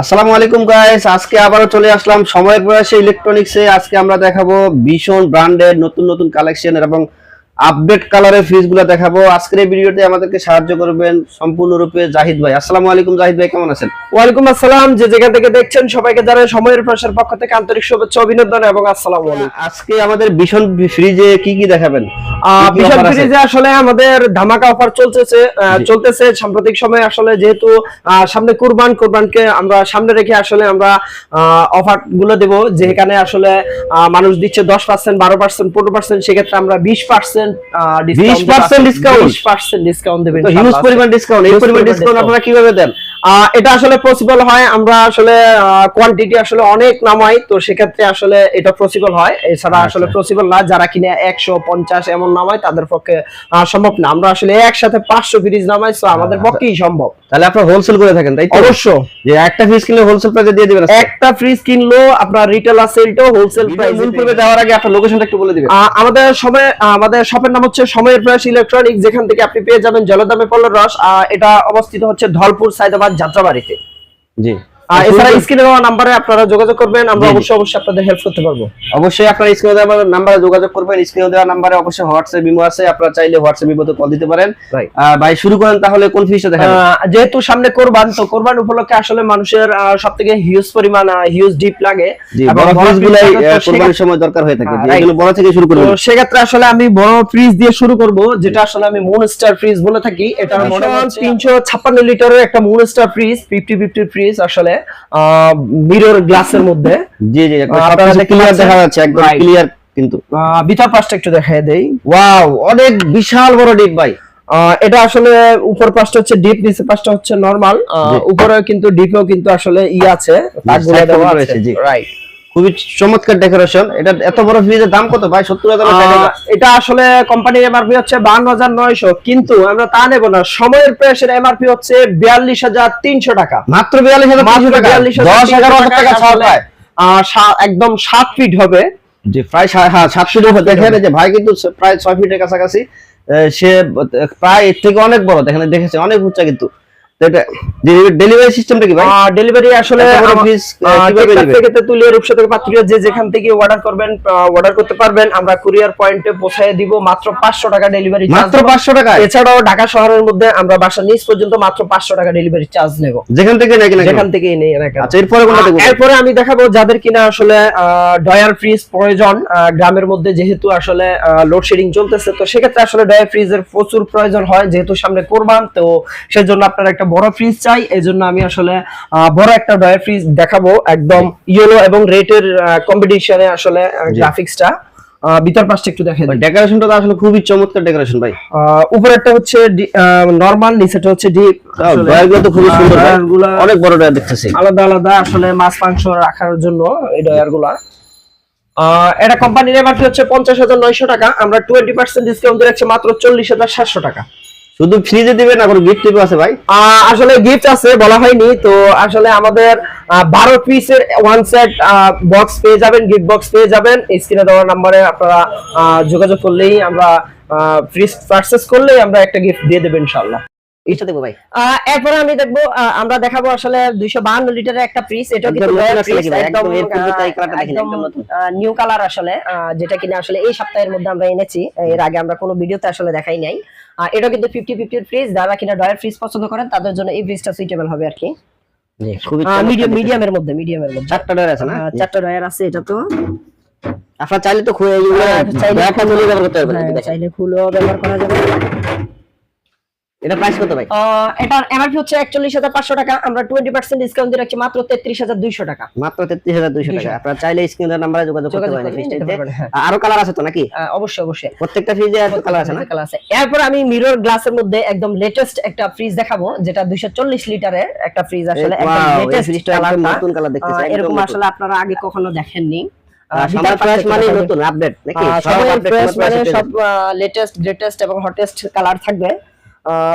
আসসালামু আলাইকুম গাইস আজকে আবারও চলে আসলাম সময়ের প্রয়াসে ইলেকট্রনিক্সে। আজকে আমরা দেখাবো ভীষণ ব্র্যান্ডের নতুন নতুন কালেকশন এবং আপডেট কালারের ফ্রিজগুলো দেখাবো। আজকের এই ভিডিওতে আমাদেরকে সাহায্য করবেন সম্পূর্ণরূপে জাহিদ ভাই। আসসালামু আলাইকুম জাহিদ ভাই কেমন আছেন? ওয়ালাইকুম আসসালাম। যে যেখান থেকে দেখছেন সবাইকে জানাই সময়ের প্রসার পক্ষ থেকে আন্তরিক শুভেচ্ছা অভিনন্দন এবং আসসালামু আলাইকুম। আজকে আমাদের ভীষণ ফ্রিজে কি কি দেখাবেন? আছে? ফ্রিজে আসলে আমাদের ধামাকা অফার চলতেছে চলতেছে। সাম্প্রতিক সময়ে আসলে যেহেতু সামনে কুরবান কুরবানকে আমরা সামনে রেখে আসলে আমরা অফারগুলো দেব। যেখানে আসলে মানুষ দিচ্ছে দশ পার্সেন্ট বারো পার্সেন্ট পনেরো পার্সেন্ট সেক্ষেত্রে আমরা বিশ পার্সেন্ট 20% ডিসকাউন্ট 20% ডিসকাউন্ট দেবেন তো হিউজ পরিমাণ ডিসকাউন্ট এই পরিমাণ ডিসকাউন্ট। আপনারা কীভাবে দেন? এটা আসলে পসিবল হয় আমরা আসলে কোয়ান্টিটি আসলে অনেক নামাই তো সেক্ষেত্রে আসলে এটা পসিবল হয়। এছাড়া আসলে আচ্ছা। পসিবল না যারা কিনে একশো পঞ্চাশ এমন নামায় তাদের পক্ষে সম্ভব না। আমরা আসলে একসাথে পাঁচশো ফ্রিজ নামাই তো আমাদের আচ্ছা। পক্ষেই সম্ভব। তাহলে আপনারা হোলসেল করে থাকেন তাই অবশ্য। যে একটা ফ্রিজ কিনলে হোলসেল প্রাইসে দিয়ে দিবেন একটা ফ্রিজ কিনলো আপনার রিটেলার সেলটাও হোলসেল প্রাইস মূল পর্বে যাওয়ার আগে আপনার লোকেশনটা একটু বলে দিবেন। আমাদের সময় আমাদের শপের নাম হচ্ছে সময়ের প্রয়াস ইলেকট্রনিক যেখান থেকে আপনি পেয়ে যাবেন জলদামে পল্লর রস। এটা অবস্থিত হচ্ছে ধলপুর সাইদাবাদ যাত্রাবাড়িতে। জি। আহ, এছাড়া স্ক্রিনে দেওয়া নাম্বারে আপনারা যোগাযোগ করবেন আমরা জি, জি। অবশ্যই অবশ্যই আপনাদের হেল্প করতে পারব। অবশ্যই আপনার স্ক্রিনে দেওয়া নাম্বারে যোগাযোগ করবেন স্ক্রিনে দেওয়া নাম্বারে অবশ্যই হোয়াটসঅ্যাপ ইমো আছে আপনারা চাইলে হোয়াটসঅ্যাপ ইমোতে কল দিতে পারেন। ভাই শুরু করেন তাহলে কোন ফিসটা দেখাবেন? যেহেতু সামনে কোরবান তো কোরবান উপলক্ষে আসলে মানুষের সব থেকে হিউজ পরিমাণ হিউজ ডিপ লাগে। এবং কোরবানির সময় দরকার হয়ে থাকে. এগুলো বড় থেকে শুরু আসলে আমি বড় ফ্রিজ দিয়ে শুরু করব যেটা আসলে আমি মুন স্টার ফ্রিজ বলে থাকি। এটা আচ্ছা। তিনশো ছাপ্পান্ন লিটারের একটা moon star fridge fifty fifty fridge আসলে। মিরর গ্লাসের মধ্যে। জি জি আপনারা দেখতে ক্লিয়ার দেখা যাচ্ছে একদম ক্লিয়ার কিন্তু। ভিতর পাশটা একটু দেখায় দেই। ওয়াও অনেক বিশাল বড় ডিপ ভাই। এটা আসলে উপর পাশটা হচ্ছে ডিপ নিচে পাশটা হচ্ছে নরমাল। উপরে কিন্তু ডিপেও কিন্তু আসলে ই আছে। রাইট খুবই চমৎকার ডেকোরেশন এটা এত বড় ফ্রিজের দাম কত ভাই? সত্তর হাজার এটা আসলে কোম্পানির এমআরপি হচ্ছে বান্ন হাজার নয়শো কিন্তু আমরা তা নেব না। সময়ের প্রেসের এমআরপি হচ্ছে বিয়াল্লিশ হাজার তিনশো টাকা। মাত্র বিয়াল্লিশ হাজার মাত্র টাকা? বিয়াল্লিশ দশ এগারো হাজার টাকা ছাড় পায় একদম সাত ফিট হবে। যে প্রায় হ্যাঁ সাত ফিট উপর দেখেন যে ভাই কিন্তু প্রায় ছয় ফিটের কাছাকাছি। সে প্রায় এর থেকে অনেক বড়। দেখেন দেখেছে অনেক উচ্চা কিন্তু। ডেলিভারি সিস্টেমটা কি ভাই? ডেলিভারি আসলে এত বড় আমা- fridge, আহ, আহ, কীভাবে টেকনাফ দিবে? থেকে তেঁতুলিয়া, রূপসা থেকে পাতুরিয়া যে যেখান থেকে অর্ডার করবেন অর্ডার করতে পারবেন। আমরা কুরিয়ার পয়েন্টে পৌঁছায় দিব মাত্র পাঁচশো টাকা ডেলিভারি মাত্র পাঁচশো টাকা এছাড়াও ঢাকা শহরের মধ্যে আমরা বাসা নিচ পর্যন্ত মাত্র পাঁচশো টাকা ডেলিভারি চার্জ নেব। যেখান থেকে নাকি যেখান থেকেই নেই আচ্ছা এরপরে কোনটা দেখব? এরপরে আমি দেখাবো যাদের কিনা আসলে ডয়ার ফ্রিজ প্রয়োজন। গ্রামের মধ্যে যেহেতু আসলে লোডশেডিং চলতেছে তো সেক্ষেত্রে আসলে ডয়ার ফ্রিজের প্রচুর প্রয়োজন হয় যেহেতু সামনে কোরবান তো সেজন্য আপনার একটা বড় ফ্রিজ চাই এই জন্য আমি আসলে বড় একটা ডয়ার ফ্রিজ দেখাবো একদম ইয়েলো এবং রেটের কম্পিটিশনে আসলে গ্রাফিক্সটা ভিতর পাশটা একটু দেখে দিই। ডেকোরেশনটা তো আসলে খুবই চমৎকার ডেকোরেশন ভাই। উপরেরটা হচ্ছে নরমাল নিচেটা হচ্ছে ডিপ ডয়ারগুলো তো খুবই সুন্দর। ডয়ারগুলা অনেক বড় ডয়ার দেখতেছি। আলাদা আলাদা আসলে মাছ মাংস রাখার জন্য এই ডয়ারগুলা এটা কোম্পানির এমআরপি হচ্ছে পঞ্চাশ হাজার নয়শো টাকা। আমরা টোয়েন্টি পার্সেন্ট ডিসকাউন্ট দিয়ে রাখছি মাত্র চল্লিশ হাজার সাতশো টাকা। শুধু ফ্রিজে দিবেন না কোনো গিফট টিপও আছে ভাই? আসলে গিফট আছে বলা হয়নি। তো আসলে আমাদের বারো পিসের ওয়ান সেট বক্স পেয়ে যাবেন গিফট বক্স পেয়ে যাবেন। স্ক্রিনে দেওয়া নাম্বারে আপনারা যোগাযোগ করলেই আমরা ফ্রিজ পারচেস করলেই আমরা একটা গিফট দিয়ে দেবো ইনশাল্লাহ এইটা দেখব ভাই। এরপরে আমি দেখব আমরা দেখাবো আসলে দুইশো বাহান্ন লিটারের একটা ফ্রিজ এটা কিন্তু। নিউ কালার আসলে যেটা কিনা আসলে এই সপ্তাহের মধ্যে আমরা এনেছি। এর আগে আমরা কোনো ভিডিওতে আসলে দেখাই নাই। আহ, এটা কিন্তু ফিফটি ফিফটির ফ্রিজ যারা কিনা ডয়ার ফ্রিজ পছন্দ করেন তাদের জন্য এই ফ্রিজটা সুইটেবল হবে আর কি। খুবই মিডিয়াম মিডিয়ামের মধ্যে মিডিয়ামের মধ্যে। চারটা ডয়ার আছে না? চারটা ডয়ার আছে এটা তো। আপনার চাইলে তো খুলে হ্যাঁ, চাইলে ব্যবহার করতে পারবেন এই হ্যাঁ। চাইলে খুলেও ব্যবহার করা যাবে। এটা প্রাইস কত ভাই? এটার এমআরপি হচ্ছে একচল্লিশ হাজার পাঁচশো টাকা। আমরা টোয়েন্টি পার্সেন্ট ডিসকাউন্ট দিয়ে রাখছি মাত্র তেত্রিশ হাজার দুইশো টাকা। মাত্র তেত্রিশ হাজার দুইশো টাকা। আপনারা চাইলে স্ক্রিনের নাম্বারে যোগাযোগ করতে পারেন ফ্রিজটাতে হ্যাঁ। আরও কালার আছে তো নাকি? অবশ্যই অবশ্যই। প্রত্যেকটা ফ্রিজে এত কালার আছে না? কালার আছে। এরপর আমি মিরর গ্লাসের মধ্যে একদম লেটেস্ট একটা ফ্রিজ দেখাবো যেটা 240 লিটারের একটা ফ্রিজ আসলে একদম লেটেস্ট ফ্রিজটা একদম নতুন কালার দেখতেছি এরকম আসলে আপনারা আগে কখনো দেখেননি। মানে নতুন আপডেট নাকি? সব মানে সব লেটেস্ট গ্রেটেস্ট এবং হটেস্ট কালার থাকবে।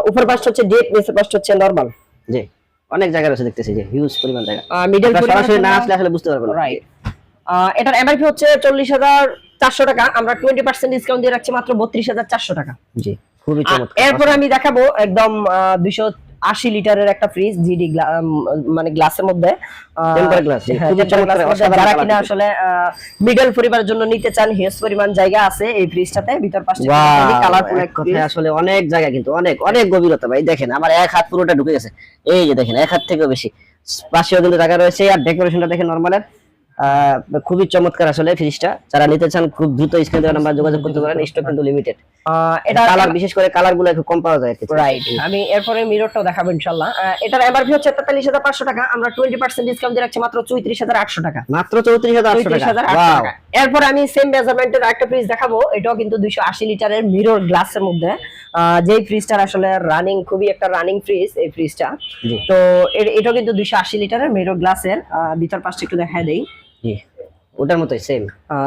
উপর পাশটা হচ্ছে ডিপ নিচে পাশটা হচ্ছে নরমাল জি। অনেক জায়গা আছে দেখতেছি যে হিউজ পরিমাণ জায়গা। মিডল সরাসরি না আসলে আসলে বুঝতে পারবেন রাইট এটার এমআরপি হচ্ছে চল্লিশ হাজার চারশো টাকা। আমরা টোয়েন্টি পার্সেন্ট ডিসকাউন্ট দিয়ে রাখছি মাত্র বত্রিশ হাজার চারশো টাকা। জি খুবই চমৎকার। এরপর আমি দেখাবো একদম দুইশো আশি লিটারের একটা ফ্রিজ জিডি মানে গ্লাসের মধ্যে হ্যাঁ, যারা কিনা আসলে মিডল পরিবারের জন্য নিতে চান হিউজ পরিমাণ জায়গা আছে এই ফ্রিজটাতে ভিতর পাশে কালারফুল আসলে অনেক জায়গা কিন্তু অনেক অনেক গভীরতা ভাই দেখেন আমার এক হাত পুরোটা ঢুকে গেছে। এই যে দেখেন এক হাত থেকেও বেশি। পাশেও কিন্তু জায়গা রয়েছে আর ডেকোরেশনটা দেখেন নর্মালের খুবই চমৎকার আসলে ফ্রিজটা যারা নিতে চান খুব দ্রুত স্ক্রিনে দেওয়া নাম্বার যোগাযোগ করতে পারেন। স্টক কিন্তু লিমিটেড এটা কালার বিশেষ করে কালারগুলো একটু কম পাওয়া যায় রাইট আমি এরপরে মিররটাও দেখাবো এটার এমআরপি হচ্ছে তেতাল্লিশ হাজার পাঁচশো টাকা। আমরা টোয়েন্টি পার্সেন্ট ডিসকাউন্ট দিয়ে রাখছি মাত্র চৌত্রিশ হাজার আটশো টাকা। মাত্র চৌত্রিশ হাজার আটশো চৌত্রিশ টাকা। এরপর আমি সেম মেজারমেন্টের একটা ফ্রিজ দেখাবো। এটাও কিন্তু দুইশো আশি লিটারের মিরর গ্লাসের মধ্যে। যেই ফ্রিজটার আসলে রানিং খুবই একটা রানিং ফ্রিজ এই ফ্রিজটা তো এটাও কিন্তু দুইশো আশি লিটারের মিরর গ্লাসের ভিতর পাশটা একটু দেখায় দেই। জি। ওটার মতোই সেম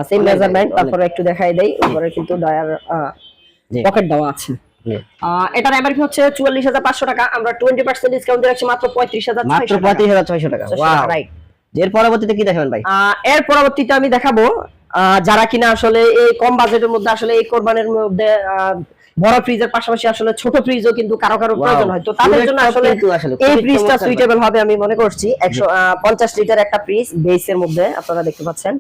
সেম মেজারমেন্ট তারপরে একটু দেখাই দেই উপরে কিন্তু ডয়ার। পকেট দেওয়া আছে। এটার এমআরপি হচ্ছে চুয়াল্লিশ হাজার পাঁচশো টাকা আমরা টোয়েন্টি পার্সেন্ট ডিসকাউন্ট দিয়ে রাখছি মাত্র পঁয়ত্রিশ হাজার মাত্র পঁয়ত্রিশ হাজার ছয়শো টাকা Wow! রাইট এর পরবর্তীতে কি দেখাবেন ভাই? এর পরবর্তীতে আমি দেখাবো আহ, যারা কিনা আসলে এই কম বাজেটের মধ্যে আসলে এই কোরবানের মধ্যে বড় ফ্রিজের পাশাপাশি আসলে ছোট ফ্রিজও কিন্তু কারও কারও প্রয়োজন হয়। তো তাদের জন্য আসলে এই ফ্রিজটা সুইটেবল হবে আমি মনে করছি। একশো পঞ্চাশ লিটার একটা ফ্রিজ বেসের মধ্যে আপনারা দেখতে পাচ্ছেন।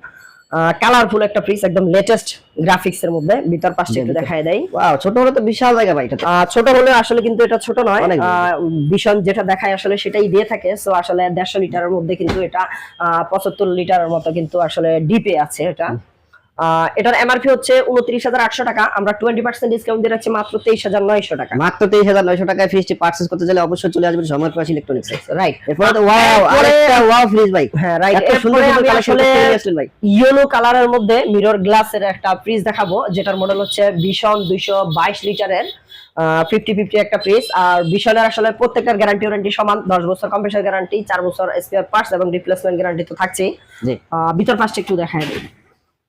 কালারফুল একটা ফ্রিজ একদম লেটেস্ট গ্রাফিক্স এর মধ্যে। ভিতর পাশে একটু দেখায় দেয় ওয়াও ছোট হলে তো বিশাল জায়গা ভাই এটা ছোট হলে আসলে কিন্তু এটা ছোট নয়। ভীষণ যেটা দেখায় আসলে সেটাই দিয়ে থাকে। সো আসলে দেড়শো লিটারের মধ্যে কিন্তু এটা পঁচাত্তর লিটারের মতো কিন্তু আসলে ডিপে আছে এটা। এটার এমআরপি হচ্ছে উনত্রিশ হাজার আটশো টাকা। আমরা টোয়েন্টি পার্সেন্ট ডিসকাউন্ট দিয়ে রাখছি মাত্র তেইশ হাজার নয়শো টাকা। মাত্র তেইশ হাজার নয়শো টাকায় ফ্রিজটি পার্চেস করতে চাইলে অবশ্যই চলে আসবেন সময় প্রকাশ ইলেকট্রনিক্স রাইট এরপরে তো ওয়াও আরেকটা ওয়াও ফ্রিজ ভাই। হ্যাঁ রাইট এত সুন্দর সুন্দর কালেকশন আসলেন ভাই। ইয়েলো কালারের মধ্যে মিরর গ্লাসের একটা ফ্রিজ দেখাবো যেটার মডেল হচ্ছে ভীষণ দুইশো বাইশ লিটারের ফিফটি ফিফটি একটা ফ্রিজ আর ভীষণের আসলে প্রত্যেকটার গ্যারান্টি ওয়ারেন্টি সমান দশ বছর কম্প্রেসার গ্যারান্টি চার বছর স্পেয়ার পার্টস এবং রিপ্লেসমেন্ট গ্যারান্টি তো থাকছেই। ভিতর পাশটা একটু দেখায় দিই।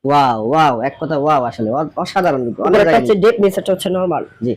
ওয়াও ওয়াও এক কথা ওয়াও আসলে অসাধারণ একটা হচ্ছে ডেপ নিচেরটা হচ্ছে নরমাল জি।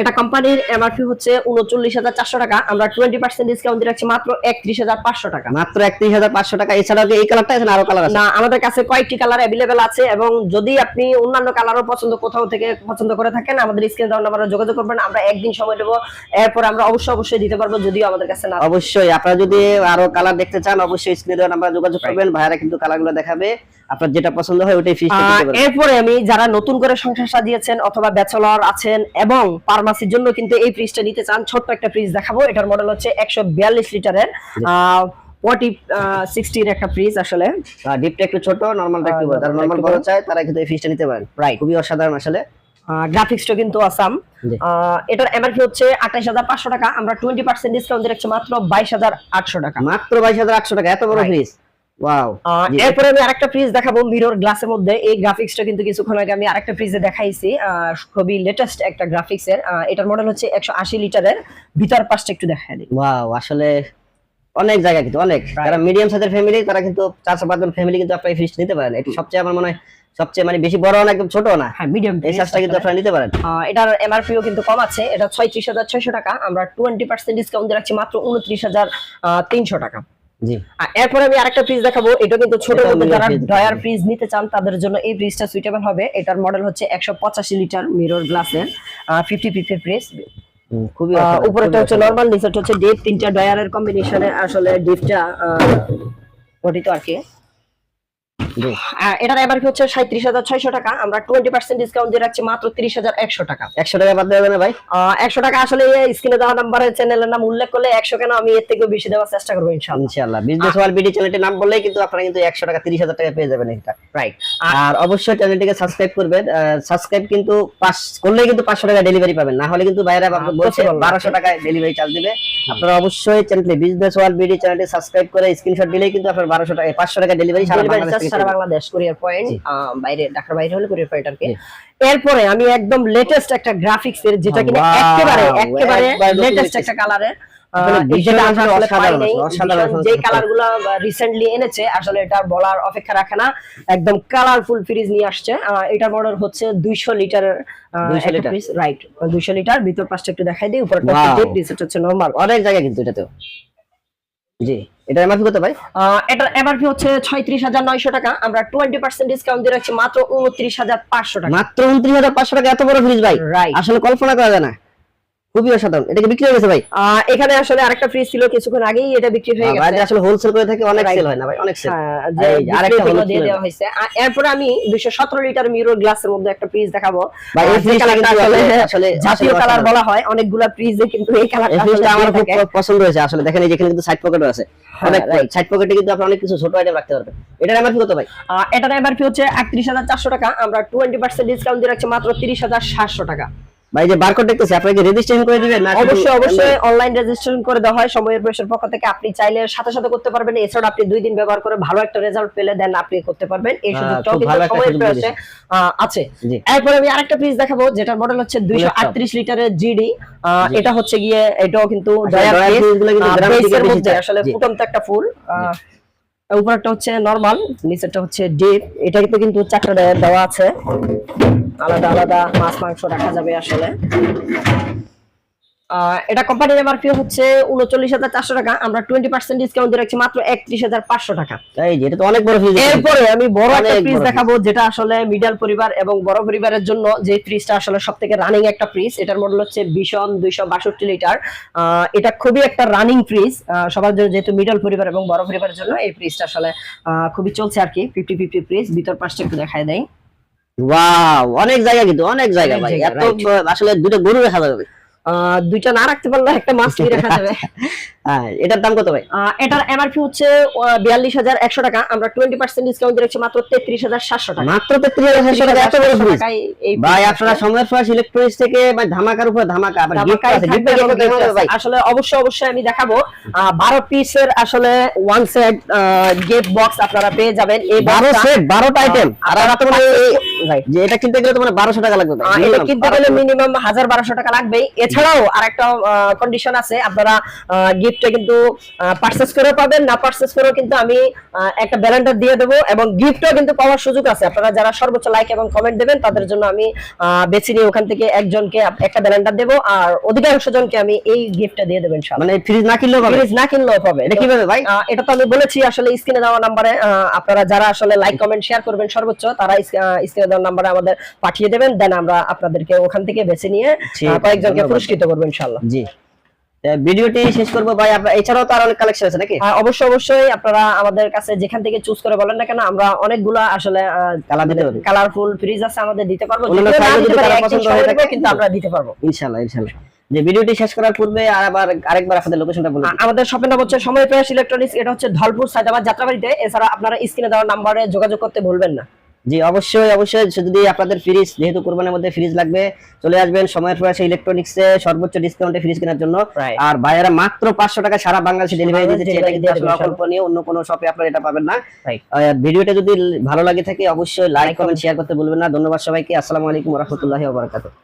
এটা কোম্পানির এমআরপি হচ্ছে উনচল্লিশ হাজার চারশো টাকা। আমরা টোয়েন্টি পার্সেন্ট ডিসকাউন্ট দিয়ে রাখছি মাত্র একত্রিশ হাজার পাঁচশো টাকা। মাত্র একত্রিশ হাজার পাঁচশো টাকা। এছাড়াও এই কালারটা আছে না আরও কালার আছে। না আমাদের কাছে কয়েকটি কালার অ্যাভেলেবেল আছে এবং যদি আপনি অন্যান্য কালারও পছন্দ কোথাও থেকে পছন্দ করে থাকেন আমাদের স্ক্রিন দেওয়ার নাম্বারে যোগাযোগ করবেন। আমরা একদিন সময় দেবো। এরপর আমরা অবশ্যই অবশ্যই দিতে পারব যদিও আমাদের কাছে না। অবশ্যই। আপনারা যদি আরও কালার দেখতে চান অবশ্যই স্ক্রিনে দেওয়া নাম্বার যোগাযোগ করবেন। ভাইয়ারা কিন্তু কালারগুলো দেখাবে। আপনার যেটা পছন্দ হয় ওটাই ফিক্স এরপরে আমি যারা নতুন করে সংসার সাজিয়েছেন অথবা ব্যাচেলর আছেন এবং ফার্মাসির জন্য কিন্তু এই ফ্রিজটা নিতে চান ছোট্ট একটা ফ্রিজ দেখাবো। এটার মডেল হচ্ছে একশো বিয়াল্লিশ লিটারের ফর্টি সিক্সটির একটা ফ্রিজ আসলে। ডিপটা একটু ছোট নরমালটা একটু বড়। যারা normal টা বড় বড়। চায় তারা কিন্তু এই ফিসটা নিতে পারেন। Right. খুবই অসাধারণ আসলে। গ্রাফিক্সটা কিন্তু আসাম এটার এমআরপি হচ্ছে হাজার পাঁচশো টাকা। আমরা টোয়েন্টি পার্সেন্ট ডিসকাউন্ট মাত্র বাইশ হাজার আটশো টাকা। মাত্র বাইশ হাজার আটশো টাকা এত বড় ফ্রিজ ওয়াও এরপরে আমি আরেকটা ফ্রিজ দেখাবো মিরর গ্লাসের মধ্যে। এই গ্রাফিক্সটা কিন্তু কিছুক্ষণ আগে আমি আরেকটা ফ্রিজে দেখাইছি খুবই লেটেস্ট একটা গ্রাফিক্স এর এটার মডেল হচ্ছে একশো আশি লিটারের। ভিতর পাশটা একটু দেখায় দিই। ওয়াও আসলে অনেক জায়গা কিন্তু অনেক। যারা মিডিয়াম সাইজের ফ্যামিলি তারা কিন্তু চারশো পাঁচজন ফ্যামিলি কিন্তু আপনার ফ্রিজ নিতে পারেন। এটি সবচেয়ে আমার মনে হয় সবচেয়ে মানে বেশি বড় না একদম ছোট না। হ্যাঁ মিডিয়াম এই সাইজটা কিন্তু আপনারা নিতে পারেন। এটার এমআরপিও কিন্তু কম আছে। এটা ছয়ত্রিশ হাজার ছয়শো টাকা। আমরা টোয়েন্টি পার্সেন্ট ডিসকাউন্ট দিয়ে রাখছি মাত্র উনত্রিশ হাজার তিনশো টাকা। জি আর এরপরে আমি আরেকটা ফ্রিজ দেখাবো। এটা কিন্তু ছোট মধ্যে যারা ড্রয়ার ফ্রিজ নিতে চান তাদের জন্য এই ফ্রিজটা সুইটেবল হবে। এটার মডেল হচ্ছে একশো পঁচাশি লিটার মিরর গ্লাসের ফিফটি ফিফটি ফ্রিজ খুবই উপরেটা হচ্ছে। নর্মাল নিচেটা হচ্ছে ডিপ তিনটা ড্রয়ারের কম্বিনেশনে আসলে ডিপটা গঠিত আর কি। এটার এমআরপি হচ্ছে সাঁত্রিশ হাজার ছয়শো টাকা। আমরা টোয়েন্টি পার্সেন্ট ডিসকাউন্ট দিয়ে রাখছি মাত্র তিরিশ হাজার একশো টাকা। একশো টাকা বাদ ভাই? একশো টাকা আসলে স্ক্রিনে দেওয়া নাম্বারের চ্যানেলের নাম উল্লেখ করলে একশো কেন আমি এর বেশি দেওয়ার চেষ্টা করব ইনশাল্লাহ বিজনেস ওয়াল বিডি চ্যানেলটির নাম বললেই কিন্তু আপনারা কিন্তু একশো টাকা তিরিশ হাজার টাকা পেয়ে যাবেন এটা। রাইট আর অবশ্যই চ্যানেলটিকে সাবস্ক্রাইব করবেন। সাবস্ক্রাইব কিন্তু পাঁচ করলেই কিন্তু পাঁচশো টাকা ডেলিভারি পাবেন। না হলে কিন্তু বাইরে হ্যাঁ, বলছে বারোশো টাকায় ডেলিভারি চার্জ দিবে। আপনারা অবশ্যই চ্যানেলটি বিজনেস ওয়াল বিডি চ্যানেলটি সাবস্ক্রাইব করে স্ক্রিনশট দিলেই কিন্তু আপনার বারোশো টাকা পাঁচশো টাকা ডেলিভারি সারা বাংলাদেশ কোরিয়ার পয়েন্ট বাইরে ঢাকার বাইরে হলে কোরিয়ার পয়েন্ট আর কি। এরপরে আমি একদম লেটেস্ট একটা গ্রাফিক্স এর যেটা কিনা একেবারে একেবারে লেটেস্ট। একটা কালারের অসাধারণ যে রিসেন্টলি এনেছে আসলে এটা বলার অপেক্ষা রাখে না। একদম কালারফুল ফ্রিজ নিয়ে আসছে। এটার হচ্ছে লিটারের 200 রাইট দুইশো লিটার। ভিতর পাশটা একটু দেখাই দিই উপরটা হচ্ছে নরমাল অনেক জায়গায় কিন্তু এটাতেও। জি। এটা এমআরপি কত ভাই? এটার এমআরপি হচ্ছে ছয়ত্রিশ হাজার নয়শো টাকা। আমরা টোয়েন্টি পার্সেন্ট ডিসকাউন্ট দিয়ে রাখছি মাত্র উনত্রিশ হাজার পাঁচশো টাকা। মাত্র উনত্রিশ হাজার পাঁচশো টাকা এত বড় ফ্রিজ ভাই. আসলে কল্পনা করা যায় না। খুবই অসাধারণ। এটা কি বিক্রি হয়ে গেছে ভাই? এখানে আসলে আরেকটা ফ্রিজ ছিল কিছুক্ষণ আগেই এটা বিক্রি হয়ে গেছে। ভাই আসলে হোলসেল করে থাকে অনেক সেল হয় না ভাই অনেক সেল হ্যাঁ, আরেকটা হলুদ দিয়ে দেওয়া হয়েছে। আর এরপরে আমি দুইশো সতেরো লিটার মিরর গ্লাসের মধ্যে একটা ফ্রিজ দেখাবো। ভাই এই ফ্রিজটা কিন্তু আসলে আসলে- আসলে জাতীয় কালার বলা হয় অনেকগুলা ফ্রিজে কিন্তু এই কালারটা ফ্রিজটা আমার খুব পছন্দ হয়েছে আসলে দেখেন এই যে এখানে কিন্তু সাইড পকেটও আছে। হ্যাঁ, অনেক সাইড পকেটে কিন্তু আপনি অনেক কিছু ছোট আইটেম রাখতে পারবেন। এটার এমআরপি কত ভাই? এটার এমআরপি হচ্ছে একত্রিশ হাজার চারশো টাকা। আমরা টোয়েন্টি পার্সেন্ট ডিসকাউন্ট দিয়ে রাখছি মাত্র তিরিশ হাজার সাতশো টাকা। ভাই যে বারকোড দেখতেছি আপনাকে রেজিস্ট্রেশন করে দিবেন না অবশ্যই অবশ্যই। অনলাইন রেজিস্ট্রেশন করে দেওয়া হয় সময়ের প্রবেশের পক্ষ থেকে। আপনি চাইলে সাথে সাথে করতে পারবেন। এছাড়া আপনি দুই দিন ব্যবহার করে ভালো একটা রেজাল্ট পেলে দেন আপনি করতে পারবেন। এই আহ, সুযোগটাও কিন্তু সময়ের আহ, আছে। এরপরে আমি আরেকটা পিস দেখাবো যেটার মডেল হচ্ছে দুইশো আটত্রিশ লিটারের জিডি এটা হচ্ছে গিয়ে এটাও কিন্তু ডয়ার ফ্রিজ ফ্রিজগুলো কিন্তু গ্রামের দিকে বেশি আসলে ফুটন্ত একটা ফুল। উপরটা হচ্ছে নরমাল নিচেরটা হচ্ছে ডিপ এটা কিন্তু কিন্তু চারটা দেওয়া আছে। আলাদা আলাদা মাছ মাংস রাখা যাবে আসলে। এটা কোম্পানির এমআরপি হচ্ছে উনচল্লিশ হাজার চারশো টাকা। আমরা টোয়েন্টি পার্সেন্ট ডিসকাউন্ট দিয়ে রাখছি মাত্র একত্রিশ হাজার পাঁচশো টাকা। এই যে এটা তো অনেক বড় ফ্রিজ এরপরে আমি বড় একটা ফ্রিজ দেখাবো যেটা আসলে মিডল পরিবার এবং বড় পরিবারের জন্য যে ফ্রিজটা আসলে সব থেকে রানিং একটা ফ্রিজ এটার মডেল হচ্ছে ভীষণ দুইশো বাষট্টি লিটার এটা খুবই একটা রানিং ফ্রিজ সবার জন্য যেহেতু মিডল পরিবার এবং বড় পরিবারের জন্য এই ফ্রিজটা আসলে খুবই চলছে আর কি ফিফটি ফিফটি ফ্রিজ ভিতর পাশটা একটু দেখায় দেয় ওয়াও অনেক জায়গা কিন্তু অনেক জায়গা ভাই। এত আসলে দুটো গরু রাখা যাবে আহ, দুইটা না রাখতে পারলে একটা মাছ রাখা যাবে। এটার দাম কত ভাই? এটার এমআরপি হচ্ছে বিয়াল্লিশ হাজার একশো টাকা। আমরা টোয়েন্টি পার্সেন্ট ডিসকাউন্ট মাত্র তেত্রিশ হাজার সাতশো টাকা। মাত্র তেত্রিশ হাজার ছয়শো টাকা এত বড় ভাই আপনারা সময়ের ইলেকট্রনিক্স থেকে ভাই ধামাকার উপর ধামাকা আবার। ভাই। আসলে অবশ্যই অবশ্যই আমি দেখাবো। বারো পিসের আসলে ওয়ান সেট গিফট বক্স আপনারা পেয়ে যাবেন। এই বারো সেট বারোটা আইটেম আর মানে. যে এটা কিনতে গেলে তো মানে বারোশো টাকা লাগবে। এটা কিনতে গেলে মিনিমাম হাজার বারোশো টাকা লাগবে এছাড়াও আরেকটা কন্ডিশন আছে আপনারা গিফটে কিন্তু পার্চেস করে পাবেন না পার্চেস করেও কিন্তু আমি একটা ব্যালেন্ডার দিয়ে দেবো এবং গিফটও কিন্তু পাওয়ার সুযোগ আছে। আপনারা যারা সর্বোচ্চ লাইক এবং কমেন্ট দেবেন তাদের জন্য আমি বেছে নিয়ে ওখান থেকে একজনকে একটা ব্যালেন্ডার দেবো আর অধিকাংশ জনকে আমি এই গিফটটা দিয়ে দেবেন মানে ফ্রিজ না কিনলেও পাবে ফ্রিজ না কিনলেও পাবে এটা কীভাবে ভাই? এটা তো আমি বলেছি আসলে স্ক্রিনে দেওয়া নাম্বারে আপনারা যারা আসলে লাইক কমেন্ট শেয়ার করবেন সর্বোচ্চ তারা স্ক্রিনে দেওয়া নাম্বারে আমাদের পাঠিয়ে দেবেন দেন আমরা আপনাদেরকে ওখান থেকে বেছে নিয়ে কয়েকজনকে পুরস্কৃত করব ইনশাল্লাহ জি। ভিডিওটি শেষ করব। ভাই আপনার এছাড়াও তো আর অনেক কালেকশন আছে নাকি? অবশ্যই অবশ্যই। আপনারা আমাদের কাছে যেখান থেকে চুজ করে বলেন না কেন আমরা অনেকগুলা আসলে কালার দিতে পারবে কালারফুল ফ্রিজ আছে আমাদের দিতে পারব। যদি পারি, পছন্দ সময় থাকে, কিন্তু আমরা দিতে পারব। ইনশাল্লাহ ইনশাল্লাহ। যে ভিডিওটি শেষ করার পূর্বে আর আবার আরেকবার আপনাদের লোকেশনটা বলে দিন। আ- আমাদের শপের নাম হচ্ছে সময় প্রয়াস ইলেকট্রনিক্স এটা হচ্ছে ধলপুর সাইদাবাদ যাত্রাবাড়িতে। এছাড়া আপনারা স্ক্রিনে দেওয়া নাম্বারে যোগাযোগ করতে ভুলবেন না। জি অবশ্যই অবশ্যই। যদি আপনাদের ফ্রিজ যেহেতু কোরবানের মধ্যে ফ্রিজ লাগবে চলে আসবেন সময়ের প্রয়াসে ইলেকট্রনিক্সে সর্বোচ্চ ডিসকাউন্টে ফ্রিজ কেনার জন্য। আর বাইরে মাত্র পাঁচশো টাকা সারা বাংলাদেশে ডেলিভারি দিতে এটা কিন্তু আসলে অকল্পনীয় অন্য কোনো শপে আপনারা এটা পাবেন না। ভিডিওটা যদি ভালো লাগে থাকে অবশ্যই লাইক কমেন্ট শেয়ার করতে ভুলবেন না। ধন্যবাদ সবাইকে। আসসালামু আলাইকুম রহমতুল্লাহ ওয়া বারাকাতুহু।